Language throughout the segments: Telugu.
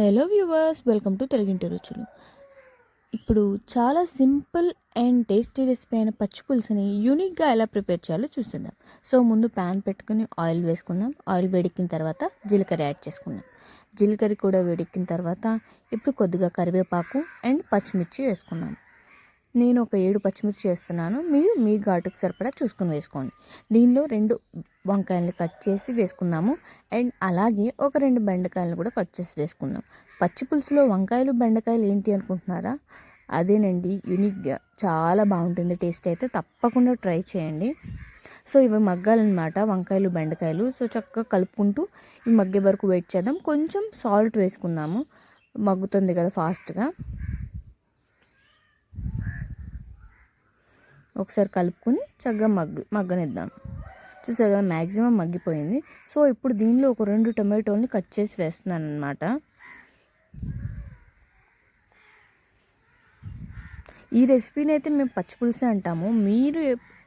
హలో వ్యూవర్స్ వెల్కమ్ టు తెలుగింటి రుచులు. ఇప్పుడు చాలా సింపుల్ అండ్ టేస్టీ రెసిపీ అయిన పచ్చి పులుసుని యూనిక్గా ఎలా ప్రిపేర్ చేయాలో చూస్తుందాం సో ముందు ప్యాన్ పెట్టుకుని ఆయిల్ వేసుకుందాం. ఆయిల్ వేడెక్కిన తర్వాత జీలకర్ర యాడ్ చేసుకుందాం. జీలకర్ర కూడా వేడెక్కిన తర్వాత ఇప్పుడు కొద్దిగా కరివేపాకు అండ్ పచ్చిమిర్చి వేసుకుందాం. నేను ఒక ఏడు పచ్చిమిర్చి వేస్తున్నాను. మీరు మీ ఘాటుకు సరిపడా చూసుకొని వేసుకోండి. దీనిలో రెండు వంకాయలు కట్ చేసి వేసుకుందాము. అండ్ అలాగే ఒక రెండు బెండకాయలు కూడా కట్ చేసి వేసుకుందాం. పచ్చి పులుసులో వంకాయలు బెండకాయలు ఏంటి అనుకుంటున్నారా? అదేనండి యూనిక్గా చాలా బాగుంటుంది. టేస్ట్ అయితే తప్పకుండా ట్రై చేయండి. సో ఇవి మగ్గాలన్నమాట వంకాయలు బెండకాయలు. సో చక్కగా కలుపుకుంటూ ఇవి మగ్గే వరకు వెయిట్ చేద్దాం. కొంచెం సాల్ట్ వేసుకుందాము. మగ్గుతుంది కదా ఫాస్ట్గా. ఒకసారి కలుపుకొని చక్కగా మగ్గు మగ్గనిద్దాం. చూసారు కదా మ్యాక్సిమం మగ్గిపోయింది. సో ఇప్పుడు దీనిలో ఒక రెండు టొమాటోల్ని కట్ చేసి వేస్తున్నాను అనమాట ఈ రెసిపీని అయితే మేము పచ్చిపులుసే అంటాము. మీరు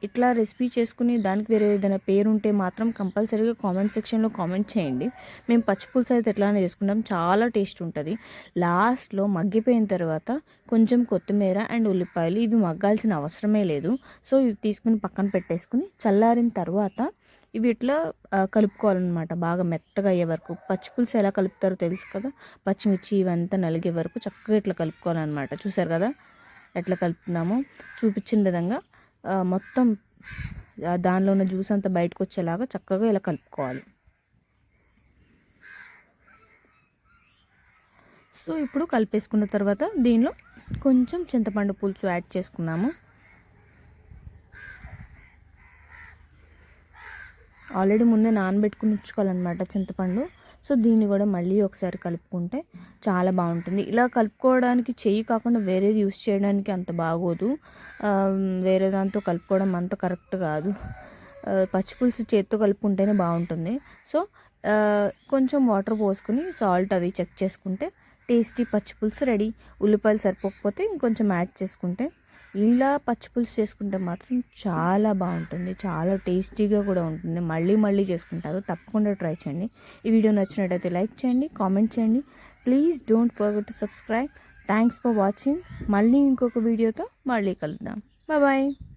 ఇట్లా రెసిపీ చేసుకుని దానికి వేరే ఏదైనా పేరు ఉంటే మాత్రం కంపల్సరీగా కామెంట్ సెక్షన్లో కామెంట్ చేయండి. మేము పచ్చి పులుసు అయితే ఎట్లానే చేసుకుంటాం. చాలా టేస్ట్ ఉంటుంది. లాస్ట్లో మగ్గిపోయిన తర్వాత కొంచెం కొత్తిమీర అండ్ ఉల్లిపాయలు ఇవి మగ్గాల్సిన అవసరమే లేదు. సో ఇవి తీసుకుని పక్కన పెట్టేసుకుని చల్లారిన తర్వాత ఇవి ఇట్లా కలుపుకోవాలన్నమాట. బాగా మెత్తగా అయ్యే వరకు. పచ్చిపులుసు ఎలా కలుపుతారో తెలుసు కదా? పచ్చిమిర్చి ఇవంతా నలిగే వరకు చక్కగా ఇట్లా కలుపుకోవాలన్నమాట. చూసారు కదా? ఎట్లా కలుపుతున్నామో? చూపించిన విధంగా మొత్తం దానిలో ఉన్న జ్యూస్ అంతా బయటకు వచ్చేలాగా చక్కగా ఇలా కలుపుకోవాలి. సో ఇప్పుడు కలిపేసుకున్న తర్వాత దీనిలో కొంచెం చింతపండు పులుసు యాడ్ చేసుకున్నాము. ఆల్రెడీ ముందే నానబెట్టుకుని ఉంచుకోవాలన్నమాట చింతపండు. సో దీన్ని కూడా మళ్ళీ ఒకసారి కలుపుకుంటే చాలా బాగుంటుంది. ఇలా కలుపుకోవడానికి చెయ్యి కాకుండా వేరేది యూస్ చేయడానికి అంత బాగోదు. వేరే దాంతో కలుపుకోవడం అంత కరెక్ట్ కాదు. పచ్చిపులుసు చేత్తో కలుపుకుంటేనే బాగుంటుంది. సో కొంచెం వాటర్ పోసుకుని సాల్ట్ అవి చెక్ చేసుకుంటే టేస్టీ పచ్చిపులుసు రెడీ. ఉల్లిపాయలు సరిపోకపోతే ఇంకొంచెం యాడ్ చేసుకుంటే ఇలా పచ్చిపులుసు చేసుకుంటే మాత్రం చాలా బాగుంటుంది. చాలా టేస్టీగా కూడా ఉంటుంది. మళ్ళీ మళ్ళీ చేసుకుంటారు. తప్పకుండా ట్రై చేయండి. ఈ వీడియో నచ్చినట్టయితే లైక్ చేయండి కామెంట్ చేయండి. Please don't forget to subscribe thanks for watching మళ్ళీ ఇంకొక వీడియోతో మళ్ళీ కలుద్దాం. బాయ్